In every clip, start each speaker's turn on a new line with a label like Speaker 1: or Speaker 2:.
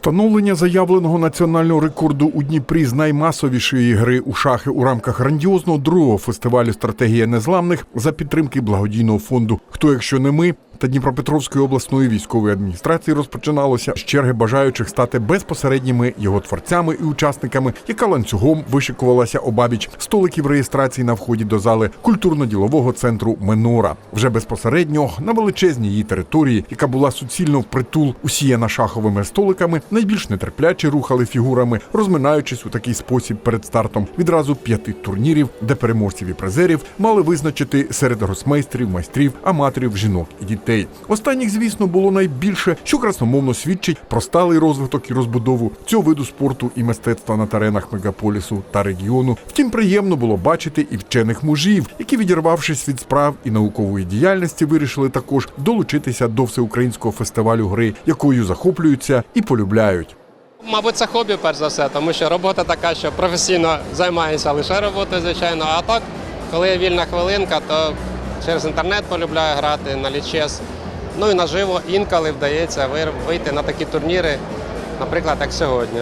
Speaker 1: Встановлення заявленого національного рекорду у Дніпрі з наймасовішої гри у шахи у рамках грандіозного другого фестивалю Стратегія незламних за підтримки благодійного фонду. Хто, якщо не ми та Дніпропетровської обласної військової адміністрації розпочиналося з черги бажаючих стати безпосередніми його творцями і учасниками, яка ланцюгом вишикувалася обабіч столиків реєстрації на вході до зали культурно-ділового центру Менора. Вже безпосередньо на величезній її території, яка була суцільно впритул усіяна шаховими столиками, найбільш нетерпляче рухали фігурами, розминаючись у такий спосіб перед стартом відразу п'яти турнірів, де переможців і призерів мали визначити серед гросмейстерів, майстрів, аматорів, жінок і дітей. Останніх, звісно, було найбільше, що красномовно свідчить про сталий розвиток і розбудову цього виду спорту і мистецтва на теренах мегаполісу та регіону. Втім, приємно було бачити і вчених мужів, які, відірвавшись від справ і наукової діяльності, вирішили також долучитися до всеукраїнського фестивалю гри, якою захоплюються і полюбляють.
Speaker 2: Мабуть, це хобі, перш за все, тому що робота така, що професійно займаюся лише роботою, звичайно. А так, коли є вільна хвилинка, то через інтернет полюбляю грати на лічес. Ну і наживо інколи вдається вийти на такі турніри, наприклад, як сьогодні.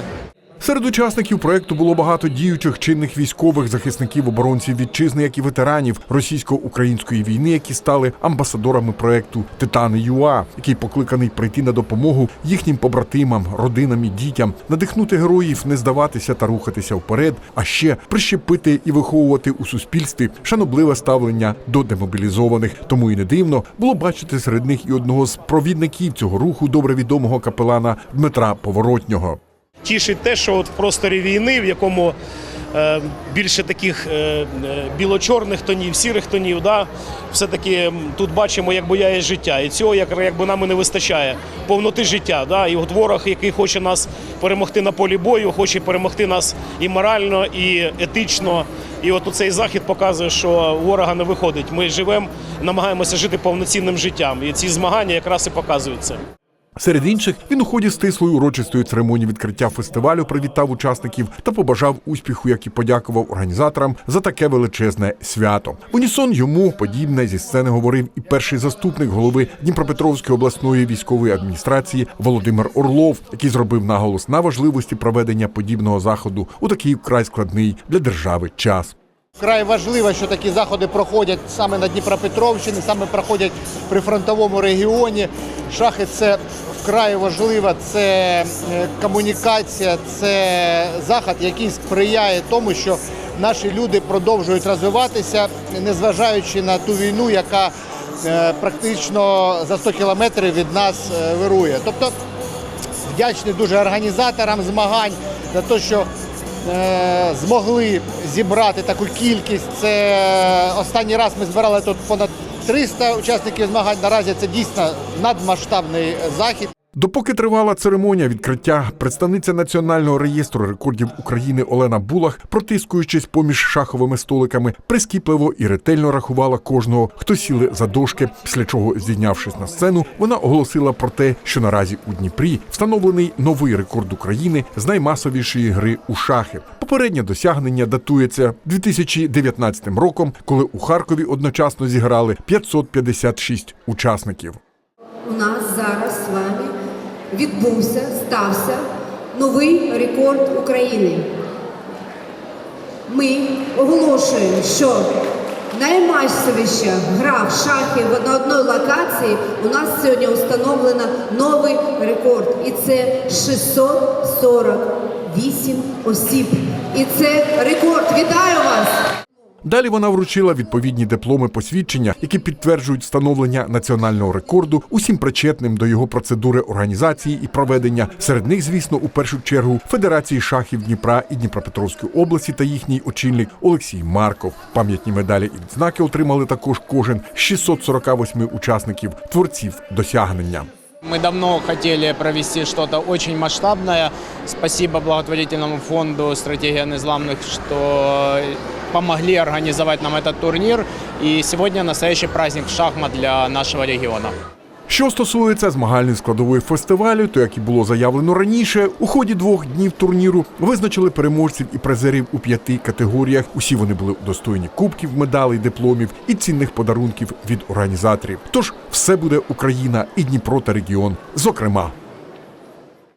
Speaker 1: Серед учасників проекту було багато діючих чинних військових захисників оборонців вітчизни, як і ветеранів російсько-української війни, які стали амбасадорами проекту Титани ЮА, який покликаний прийти на допомогу їхнім побратимам, родинам і дітям, надихнути героїв, не здаватися та рухатися вперед, а ще прищепити і виховувати у суспільстві шанобливе ставлення до демобілізованих. Тому і не дивно було бачити серед них і одного з провідників цього руху, добре відомого капелана Дмитра Поворотнього.
Speaker 3: Тішить те, що от в просторі війни, в якому е, більше таких е, е, біло-чорних тонів, сірих тонів, да, все-таки тут бачимо, як бояє життя. І цього як, якби нам і не вистачає повноти життя. Да? І от ворог, який хоче нас перемогти на полі бою, хоче перемогти нас і морально, і етично. І от цей захід показує, що ворога не виходить. Ми живемо, намагаємося жити повноцінним життям. І ці змагання якраз і показують це.
Speaker 1: Серед інших він у ході стислої урочистої церемонії відкриття фестивалю привітав учасників та побажав успіху, як і подякував організаторам за таке величезне свято. Унісон йому подібне зі сцени говорив і перший заступник голови Дніпропетровської обласної військової адміністрації Володимир Орлов, який зробив наголос на важливості проведення подібного заходу у такий вкрай складний для держави час.
Speaker 4: Вкрай важливо, що такі заходи проходять саме на Дніпропетровщині, саме проходять при фронтовому регіоні. Шахи це вкрай важливо, це е, комунікація, це заход, який сприяє тому, що наші люди продовжують розвиватися, незважаючи на ту війну, яка е, практично за 100 кілометрів від нас е, вирує. Тобто вдячний дуже організаторам змагань за те, що змогли зібрати таку кількість. Це останній раз ми збирали тут понад 300 учасників змагань. Наразі це дійсно надмасштабний захід.
Speaker 1: Допоки тривала церемонія відкриття, представниця Національного реєстру рекордів України Олена Булах, протискуючись поміж шаховими столиками, прискіпливо і ретельно рахувала кожного, хто сіли за дошки. Після чого, здійнявшись на сцену, вона оголосила про те, що наразі у Дніпрі встановлений новий рекорд України з наймасовішої гри у шахи. Попереднє досягнення датується 2019 роком, коли у Харкові одночасно зіграли 556 учасників.
Speaker 5: Відбувся, стався новий рекорд України. Ми оголошуємо, що наймасовіша гра в шахи на одній локації у нас сьогодні встановлено новий рекорд. І це 648 осіб. І це рекорд. Вітаю вас!
Speaker 1: Далі вона вручила відповідні дипломи посвідчення, які підтверджують встановлення національного рекорду усім причетним до його процедури організації і проведення. Серед них, звісно, у першу чергу Федерації шахів Дніпра і Дніпропетровської області та їхній очільник Олексій Марков. Пам'ятні медалі і відзнаки отримали також кожен з 648 учасників творців досягнення.
Speaker 6: Мы давно хотели провести что-то очень масштабное. Спасибо благотворительному фонду «Стратегия незламных», что помогли организовать нам этот турнир. И сегодня настоящий праздник шахмат для нашего региона.
Speaker 1: Що стосується змагальної складової фестивалю, то як і було заявлено раніше, у ході двох днів турніру визначили переможців і призерів у п'яти категоріях. Усі вони були удостоєні кубків, медалей, дипломів і цінних подарунків від організаторів. Тож все буде Україна і Дніпро та регіон, зокрема.